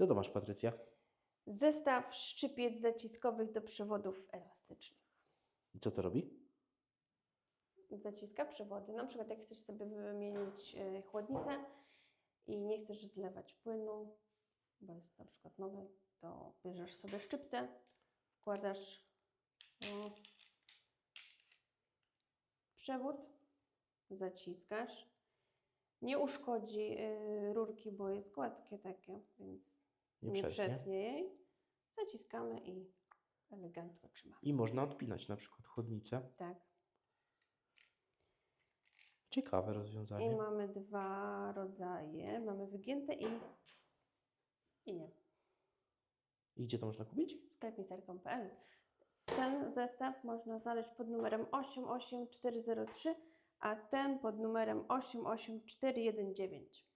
Co to masz, Patrycja? Zestaw szczypiec zaciskowych do przewodów elastycznych. I co to robi? Zaciska przewody. Na przykład jak chcesz sobie wymienić e, chłodnicę i nie chcesz zlewać płynu, bo jest na przykład nowy, to bierzesz sobie szczypce, wkładasz no, przewód, zaciskasz. Nie uszkodzi y, rurki, bo jest gładkie takie, więc Nie nie, przetnie. jej. Zaciskamy i elegancko trzymamy. I można odpinać na przykład chłodnicę. Tak. Ciekawe I rozwiązanie. mamy dwa rodzaje. Mamy wygięte i, i nie. I gdzie to można kupić? sklepmisterką.pl. Ten zestaw można znaleźć pod numerem 88403, a ten pod numerem 88419.